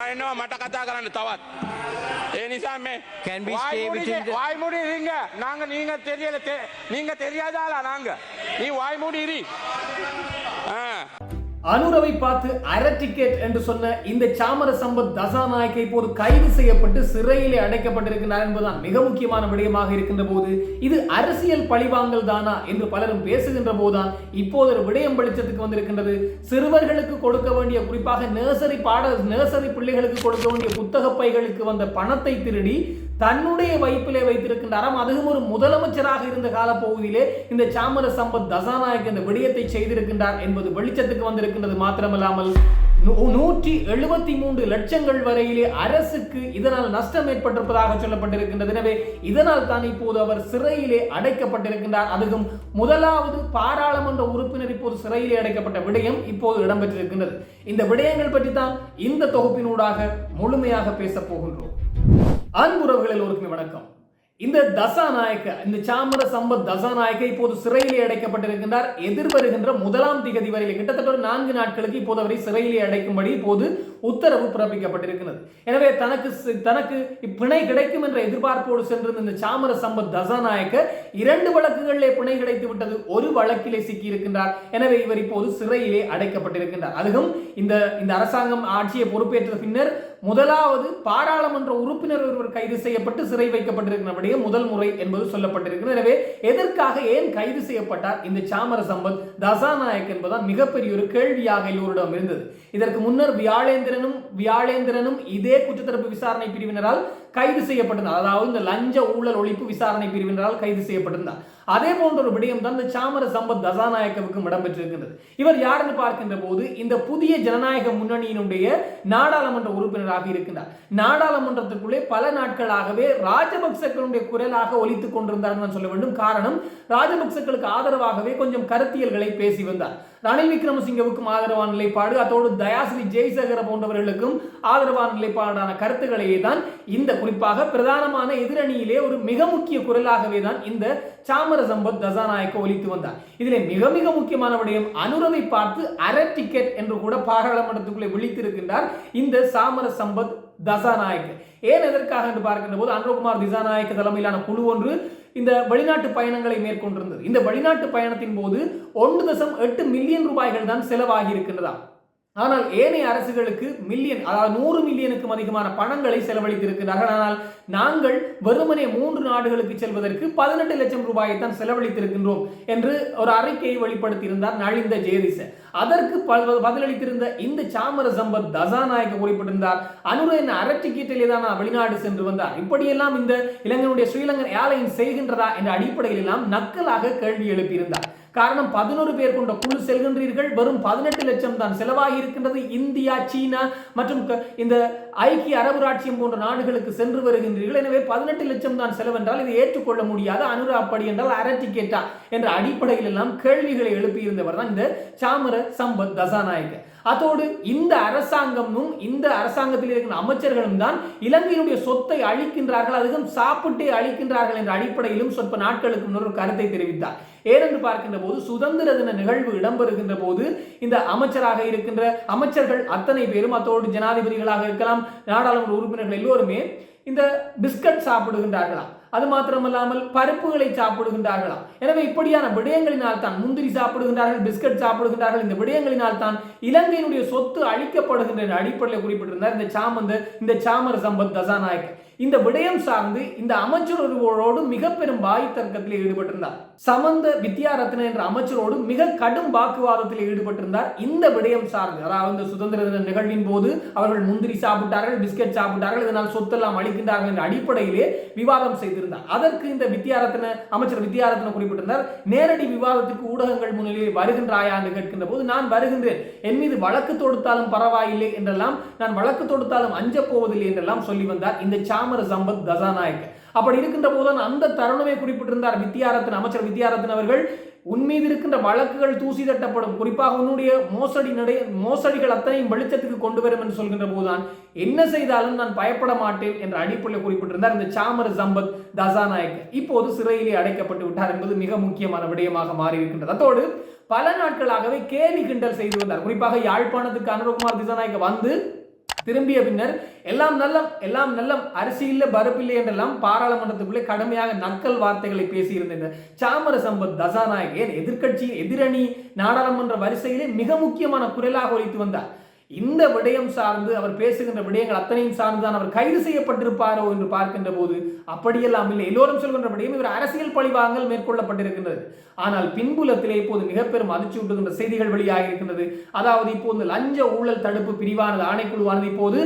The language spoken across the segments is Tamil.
එනවා මට කතා කරන්න තවත්. ඒ නිසා මේ Can we stay within the- வாய்மூடி இருங்க நாங்க நீங்க தெரியல தெ- நீங்க தெரியாதாளா நாங்க நீ வாய்மூடி இரு ஆ அனுரவை பார்த்து அர டிக்கெட் என்று சொன்ன இந்த சாமர சம்பத் தசாநாயக்கை இப்போது கைது செய்யப்பட்டு சிறையிலே அடைக்கப்பட்டிருக்கிறார் என்பதுதான் மிக முக்கியமான விடயமாக இருக்கின்ற போது இது அரசியல் பழிவாங்கல் தானா என்று பலரும் பேசுகின்ற போதுதான் இப்போது ஒரு விடயம் வெளிச்சத்துக்கு வந்திருக்கின்றது. சிறுவர்களுக்கு கொடுக்க வேண்டிய குறிப்பாக நர்சரி பாட நர்சரி பிள்ளைகளுக்கு கொடுக்க வேண்டிய புத்தக பைகளுக்கு வந்த பணத்தை திருடி தன்னுடைய வைப்பிலே வைத்திருக்கின்றாராம் அதுவும் ஒரு முதலமைச்சராக இருந்த காலப்பகுதியிலே இந்த சாமர சம்பத் தசாநாயக் இந்த விடயத்தை செய்திருக்கின்றார் என்பது வெளிச்சத்துக்கு இருக்கின்றது மாத்திரமல்லாமல் நூற்றி எழுபத்தி மூன்று லட்சங்கள் வரையிலே அரசுக்கு இதனால் நஷ்டம் ஏற்பட்டிருப்பதாக சொல்லப்பட்டிருக்கின்றது. எனவே இதனால் தான் இப்போது அவர் சிறையிலே அடைக்கப்பட்டிருக்கின்றார். அதுவும் முதலாவது பாராளுமன்ற உறுப்பினர் இப்போது சிறையிலே அடைக்கப்பட்ட விடயம் இப்போது இடம்பெற்றிருக்கின்றது. இந்த விடயங்கள் பற்றி தான் இந்த தொகுப்பினூடாக முழுமையாக பேசப் போகின்றோம். அன்புறவுகள் எல்லோருக்குமே வணக்கம். இந்த தசாநாயக்க இந்த சாமர சம்பத் தசாநாயக்க இப்போது சிறையிலே அடைக்கப்பட்டிருக்கின்றார். எதிர்வருகின்ற முதலாம் திகதி வரையில் கிட்டத்தட்ட ஒரு நான்கு நாட்களுக்கு இப்போது அவரை சிறையிலே அடைக்கும்படி இப்போது உத்தரவு பிறப்பிக்கப்பட்டிருக்கிறது. எனவே தனக்கு சி- தனக்கு பிணை கிடைக்கும் என்ற எதிர்பார்ப்போடு சென்றிருந்த இந்த சாமர சம்பத் தசாநாயக்க இரண்டு வழக்குகளிலே பிணை கிடைத்து விட்டது. ஒரு வழக்கிலே சிக்கி இருக்கின்றார் எனவே இவர் இப்போது சிறையிலே அடைக்கப்பட்டிருக்கின்றார். அதுவும் இந்த இந்த அரசாங்கம் ஆட்சியை பொறுப்பேற்ற பின்னர் முதலாவது பாராளுமன்ற உறுப்பினர் ஒருவர் கைது செய்யப்பட்டு சிறை வைக்கப்பட்டிருக்கிறபடியே முதல் முறை என்பது சொல்லப்பட்டிருக்கிறது. எனவே எதற்காக ஏன் கைது செய்யப்பட்டார்? இந்த சாமர சம்பத் தசாநாயக் என்பதுதான் மிகப்பெரிய ஒரு கேள்வியாக எல்லோரிடம் இருந்தது. இதற்கு முன்னர் வியாழேந்திரனும் வியாழேந்திரனும் இதே குற்றத்தரப்பு விசாரணை பிரிவினரால் கைது செய்யப்பட்டிருந்தார் அதாவது இந்த லஞ்ச ஊழல் ஒழிப்பு விசாரணை பிரிவினரால் கைது செய்யப்பட்டிருந்தார் அதே போன்ற ஒரு விடயம் தான் இந்த சாமர சம்பத் தசாநாயக்கவுக்கும் இடம்பெற்றிருக்கின்றது. இவர் யாருன்னு பார்க்கின்ற போது இந்த புதிய ஜனநாயக முன்னணியினுடைய நாடாளுமன்ற உறுப்பினராக இருக்கின்றார். நாடாளுமன்றத்துக்குள்ளே பல நாட்களாகவே ராஜபக்சக்களுடைய குரலாக ஒலித்துக் கொண்டிருந்தார் நான் சொல்ல வேண்டும். காரணம் ராஜபக்சக்களுக்கு ஆதரவாகவே கொஞ்சம் கருத்தியல்களை பேசி வந்தார். ரணில் விக்ரமசிங்கவுக்கும் ஆதரவான நிலைப்பாடு அதோடு தயாஸ்ரீ ஜெய்சகர போன்றவர்களுக்கும் ஆதரவான நிலைப்பாடான கருத்துக்களையே தான் இந்த குறிப்பாக பிரதானமான எதிரணியிலே ஒரு மிக முக்கிய குரலாகவே தான் இந்த சாமர சம்பத் தசாநாயக்க ஒலித்து வந்தார். இதில் மிக மிக முக்கியமான விடயம் அனுரவை பார்த்து அரை டிக்கெட் என்று கூட பாராளுமன்றத்துக்குள்ளே விழித்திருக்கின்றார் இந்த சாமர சம்பத் தசாநாயக் ஏன் எதற்காக என்று பார்க்கின்ற போது அனுரகுமார் திசாநாயக்க தலைமையிலான குழு ஒன்று இந்த வெளிநாட்டு பயணங்களை மேற்கொண்டிருந்தது. இந்த வெளிநாட்டு பயணத்தின் போது ஒன்று தசம் எட்டு மில்லியன் ரூபாய்கள் தான் செலவாகி இருக்கின்றதா ஆனால் ஏனைய அரசுகளுக்கு மில்லியன் அதாவது நூறு மில்லியனுக்கும் அதிகமான பணங்களை செலவழித்திருக்கிறார்கள் ஆனால் நாங்கள் வெறுமனே மூன்று நாடுகளுக்கு செல்வதற்கு பதினெட்டு லட்சம் ரூபாயை தான் செலவழித்திருக்கின்றோம் என்று ஒரு அறிக்கையை வெளிப்படுத்தியிருந்தார் நழிந்த ஜெயதிச. அதற்கு பதிலளித்திருந்த இந்த சாமர சம்பத் தசாநாயக்க குறிப்பிட்டிருந்தார். அனுர என்ன அரட்சி கீட்டிலே தான் நான் வெளிநாடு சென்று வந்தார். இப்படியெல்லாம் இந்த இளைஞனுடைய ஸ்ரீலங்கன் ஏர்லைன்ஸ் செய்கின்றதா என்ற அடிப்படையில் எல்லாம் நக்கலாக கேள்வி எழுப்பியிருந்தார். காரணம் பதினோரு பேர் கொண்ட குழு செல்கின்றீர்கள். வெறும் பதினெட்டு லட்சம் தான் செலவாகி இருக்கின்றது. இந்தியா சீனா மற்றும் இந்த ஐக்கிய அரபு ராட்சியம் போன்ற நாடுகளுக்கு சென்று வருகின்றீர்கள். எனவே பதினெட்டு லட்சம் தான் செலவென்றால் இதை ஏற்றுக்கொள்ள முடியாது. அனுரா அப்படி என்றால் அரை டிக்கெட்டா என்ற அடிப்படையில் எல்லாம் கேள்விகளை எழுப்பியிருந்தவர் தான் இந்த சாமர சம்பத் தசாநாயகர். அதோடு இந்த அரசாங்கமும் இந்த அரசாங்கத்தில் இருக்கிற அமைச்சர்களும் தான் இலங்கையினுடைய சொத்தை அழிக்கின்றார்கள் அதுவும் சாப்பிட்டே அழிக்கின்றார்கள் என்ற அடிப்படையிலும் சொற்ப நாட்களுக்கு முன்னர் ஒரு கருத்தை தெரிவித்தார். ஏனென்று பார்க்கின்ற போது சுதந்திர தின நிகழ்வு இடம்பெறுகின்ற போது இந்த அமைச்சராக இருக்கின்ற அமைச்சர்கள் அத்தனை பேரும் அத்தோடு ஜனாதிபதிகளாக இருக்கலாம் நாடாளுமன்ற உறுப்பினர்கள் எல்லோருமே இந்த பிஸ்கட் சாப்பிடுகின்றார்களாம். அது மாத்திரமல்லாமல் பருப்புகளை சாப்பிடுகின்றார்களாம் எனவே இப்படியான விடயங்களினால் தான் முந்திரி சாப்பிடுகின்றார்கள் பிஸ்கட் சாப்பிடுகின்றார்கள். இந்த விடயங்களினால் தான் இலங்கையினுடைய சொத்து அழிக்கப்படுகின்ற அடிப்படையில் குறிப்பிட்டிருந்தார். இந்த சாமந்து இந்த சாமர சம்பத் தசாநாயக் இந்த விடயம் சார்ந்து இந்த அமைச்சர் ஒருவரோடு மிக பெரும் வாய் தர்க்கத்தில் ஈடுபட்டிருந்தார். சமந்த வித்யாரத்ன என்ற அமைச்சரோடு மிக கடும் வாக்குவாதத்தில் ஈடுபட்டிருந்தார். இந்த விடயம் சார்ந்து அதாவது இந்த சுதந்திர தின நிகழ்வின் போது அவர்கள் முந்திரி சாப்பிட்டார்கள் பிஸ்கட் சாப்பிட்டார்கள் இதனால் சொத்தெல்லாம் அளிக்கின்றார்கள் என்ற அடிப்படையிலே விவாதம் செய்திருந்தார். அதற்கு இந்த வித்யாரத்ன அமைச்சர் வித்யாரத்ன குறிப்பிட்டிருந்தார் நேரடி விவாதத்துக்கு ஊடகங்கள் முன்னிலையில் வருகின்றாயா? என்று கேட்கின்ற போது நான் வருகின்றேன். என் மீது வழக்கு தொடுத்தாலும் பரவாயில்லை என்றெல்லாம் நான் வழக்கு தொடுத்தாலும் அஞ்சப் போவதில்லை என்றெல்லாம் சொல்லி வந்தார். இந்த ராமர் சம்பத் தசாநாயக் அப்படி இருக்கின்ற போதுதான் அந்த தருணமே குறிப்பிட்டிருந்தார் வித்யாரத்ன அமைச்சர் வித்யாரத்ன அவர்கள். உன்மீது இருக்கின்ற வழக்குகள் தூசி தட்டப்படும். குறிப்பாக உன்னுடைய மோசடி நடை மோசடிகள் அத்தனையும் வெளிச்சத்துக்கு கொண்டு வரும் என்று சொல்கின்ற போதுதான் என்ன செய்தாலும் நான் பயப்பட மாட்டேன் என்ற அடிப்படையில் குறிப்பிட்டிருந்தார் இந்த சாமர சம்பத் தசாநாயக் இப்போது சிறையிலே அடைக்கப்பட்டு விட்டார் என்பது மிக முக்கியமான விடயமாக மாறியிருக்கின்றது. அதோடு பல நாட்களாகவே கேலி கிண்டல் செய்து வந்தார். குறிப்பாக யாழ்ப்பாணத்துக்கு அனுரகுமார் திசாநாயக்க வந்து திரும்பிய பின்னர் எல்லாம் நல்லம் எல்லாம் நல்லம் அரசியல்ல பரப்பில்லை என்றெல்லாம் பாராளுமன்றத்துக்குள்ளே கடுமையாக நக்கல் வார்த்தைகளை பேசியிருந்தனர். சாமர சம்பத் தசாநாயகர் எதிர்கட்சியின் எதிரணி நாடாளுமன்ற வரிசையிலே மிக முக்கியமான குரலாக ஒழித்து வந்தார். இந்த விடயம் சார்ந்து அவர் பேசுகின்ற விடயங்கள் அத்தனையும் சார்ந்துதான் அவர் கைது செய்யப்பட்டிருப்பாரோ என்று பார்க்கின்ற போது அப்படியெல்லாம் இல்லை. எல்லோரும் சொல்கின்ற விடயம் இவர் அரசியல் பழிவாங்கல் மேற்கொள்ளப்பட்டிருக்கின்றது. ஆனால் பின்புலத்திலே இப்போது மிக பெரும் அதிர்ச்சி ஊட்டுகின்ற செய்திகள் வெளியாக இருக்கின்றது அதாவது இப்போது லஞ்ச ஊழல் தடுப்பு பிரிவானது ஆணைக்குழுவானது இப்போது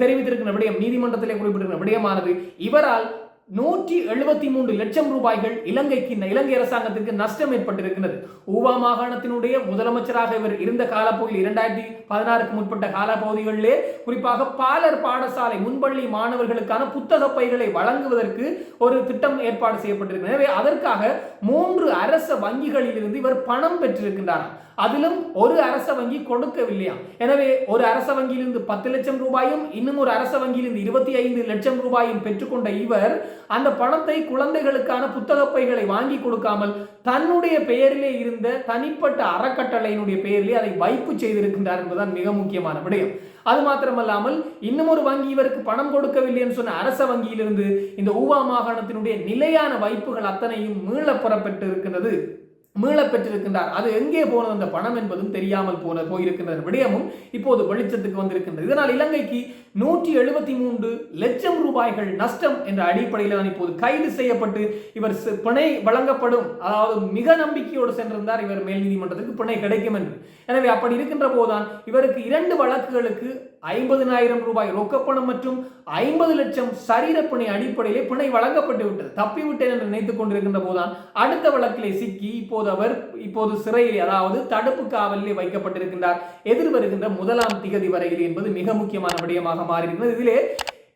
தெரிவித்திருக்கின்ற விடயம் நீதிமன்றத்திலே குறிப்பிட்டிருக்கிற விடயமானது இவரால் நூற்றி எழுபத்தி மூன்று லட்சம் ரூபாய்கள் இலங்கைக்கு இலங்கை அரசாங்கத்திற்கு நஷ்டம் ஏற்பட்டிருக்கிறது. ஊவா மாகாணத்தினுடைய முதலமைச்சராக இவர் இருந்த காலப்பகுதியில் இரண்டாயிரத்தி பதினாறுக்கு முற்பட்ட காலப்பகுதிகளிலே குறிப்பாக பாலர் பாடசாலை முன்பள்ளி மாணவர்களுக்கான புத்தக பைகளை வழங்குவதற்கு ஒரு திட்டம் ஏற்பாடு செய்யப்பட்டிருக்கிறது. எனவே அதற்காக மூன்று அரச வங்கிகளில் இருந்து இவர் பணம் பெற்றிருக்கின்றார் அதிலும் ஒரு அரச வங்கி கொடுக்கவில்லையா எனவே ஒரு அரச வங்கியிலிருந்து பத்து லட்சம் ரூபாயும் இன்னும் ஒரு அரச வங்கியிலிருந்து இருபத்தி ஐந்து லட்சம் ரூபாயும் பெற்றுக்கொண்ட இவர் அந்த பணத்தை குழந்தைகளுக்கான புத்தக பைகளை வாங்கி கொடுக்காமல் தன்னுடைய பெயரிலே இருந்த தனிப்பட்ட அறக்கட்டளையினுடைய பெயரிலே அதை வைப்பு செய்திருக்கின்றார் என்பதுதான் மிக முக்கியமான விடயம். அது மாத்திரமல்லாமல் இன்னும் ஒரு வங்கி இவருக்கு பணம் கொடுக்கவில்லை என்று சொன்ன அரச வங்கியிலிருந்து இந்த ஊவா மாகாணத்தினுடைய நிலையான வைப்புகள் அத்தனையும் மீள பெறப்பட்டு இருக்கின்றது. மீள பெற்றிருக்கின்றார் அது எங்கே போனது? அந்த பணம் என்பதும் தெரியாமல் போன போயிருக்கின்ற விடயமும் இப்போது வெளிச்சத்துக்கு வந்திருக்கின்றது. இதனால் இலங்கைக்கு நூற்றி எழுபத்தி மூன்று லட்சம் ரூபாய்கள் நஷ்டம் என்ற அடிப்படையில் தான் இப்போது கைது செய்யப்பட்டு இவர் பிணை வழங்கப்படும். அதாவது மிக நம்பிக்கையோடு சென்றிருந்தார். இவர் மேல் நீதிமன்றத்துக்கு பிணை கிடைக்கும் என்று. எனவே அப்படி இருக்கின்ற போதுதான் இவருக்கு இரண்டு வழக்குகளுக்கு ஐம்பதனாயிரம் ரூபாய் ரொக்கப்பணம் மற்றும் ஐம்பது லட்சம் சரீரப்பணி அடிப்படையிலே பிணை வழங்கப்பட்டு விட்டது. தப்பிவிட்டேன் என்று நினைத்துக் கொண்டிருக்கின்ற போதுதான் அடுத்த வழக்கிலே சிக்கி இப்போது அவர் இப்போது சிறையில் அதாவது தடுப்பு காவலிலே வைக்கப்பட்டிருக்கின்றார். எதிர் வருகின்ற முதலாம் திகதி வரையில் என்பது மிக முக்கியமான விடயமாக மாறியிருக்கிறது. இதிலே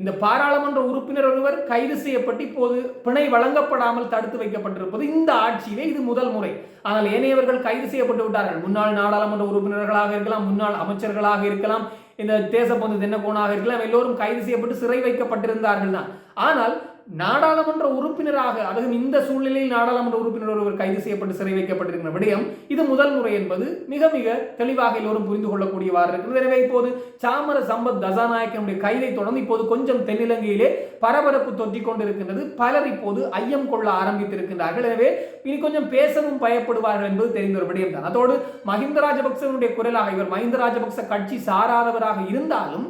இந்த பாராளுமன்ற உறுப்பினர் ஒருவர் கைது செய்யப்பட்டு இப்போது பிணை வழங்கப்படாமல் தடுத்து வைக்கப்பட்டிருப்பது இந்த ஆட்சியிலே இது முதல் முறை. ஆனால் ஏனையவர்கள் கைது செய்யப்பட்டு விட்டார்கள். முன்னாள் நாடாளுமன்ற உறுப்பினர்களாக இருக்கலாம் முன்னாள் அமைச்சர்களாக இருக்கலாம் இந்த தேசப்பந்து தென்னகோனாக இருக்கலாம்? எல்லோரும் கைது செய்யப்பட்டு சிறை வைக்கப்பட்டிருந்தார்கள் தான் ஆனால் நாடாளுமன்ற உறுப்பினராக அதுவும் இந்த சூழ்நிலையில் நாடாளுமன்ற உறுப்பினர் ஒருவர் கைது செய்யப்பட்டு சிறை வைக்கப்பட்டிருக்கிற விடயம் இது முதல் முறை என்பது மிக மிக தெளிவாக எல்லோரும் புரிந்து கொள்ளக்கூடியவாறு இருக்கிறது எனவே இப்போது சாமர சம்பத் தசாநாயக்கனுடைய கைதை தொடர்ந்து இப்போது கொஞ்சம் தென்னிலங்கையிலே பரபரப்பு தொற்றிக் கொண்டிருக்கின்றது. பலர் இப்போது ஐயம் கொள்ள ஆரம்பித்திருக்கின்றார்கள். எனவே இனி கொஞ்சம் பேசவும் பயப்படுவார்கள் என்பது தெரிந்த ஒரு விடயம் தான் அதோடு மஹிந்த ராஜபக்சனுடைய குரலாக இவர் மஹிந்த ராஜபக்ச கட்சி சாராதவராக இருந்தாலும்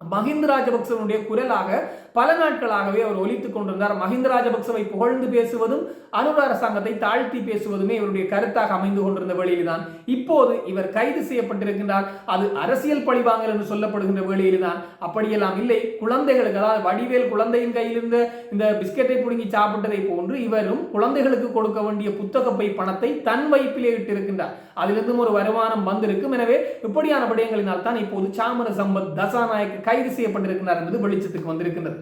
மஹிந்த ராஜபக்சவனுடைய குரலாக பல நாட்களாகவே அவர் ஒலித்துக் கொண்டிருந்தார். மஹிந்த ராஜபக்சவை புகழ்ந்து பேசுவதும் அனுர அரசாங்கத்தை தாழ்த்தி பேசுவதுமே இவருடைய கருத்தாக அமைந்து கொண்டிருந்த வேளையில்தான். இப்போது இவர் கைது செய்யப்பட்டிருக்கின்றார். அது அரசியல் பழிவாங்கல் என்று சொல்லப்படுகின்ற வேளையில்தான். அப்படியெல்லாம் இல்லை. குழந்தைகளுக்கு அதாவது வடிவேல் குழந்தையின் கையிலிருந்த இந்த பிஸ்கெட்டை பிடுங்கி சாப்பிட்டதை போன்று இவரும் குழந்தைகளுக்கு கொடுக்க வேண்டிய புத்தகப்பை பணத்தை தன் வைப்பிலே இட்டிருக்கின்றார். அதிலிருந்தும் ஒரு வருமானம் வந்திருக்கும். எனவே இப்படியான விடயங்களினால் தான் இப்போது சாமர சம்பத் தசாநாயக் கைது செய்யப்பட்டிருக்கிறார் என்பது வெளிச்சத்துக்கு வந்திருக்கின்றது.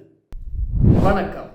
வணக்கம்.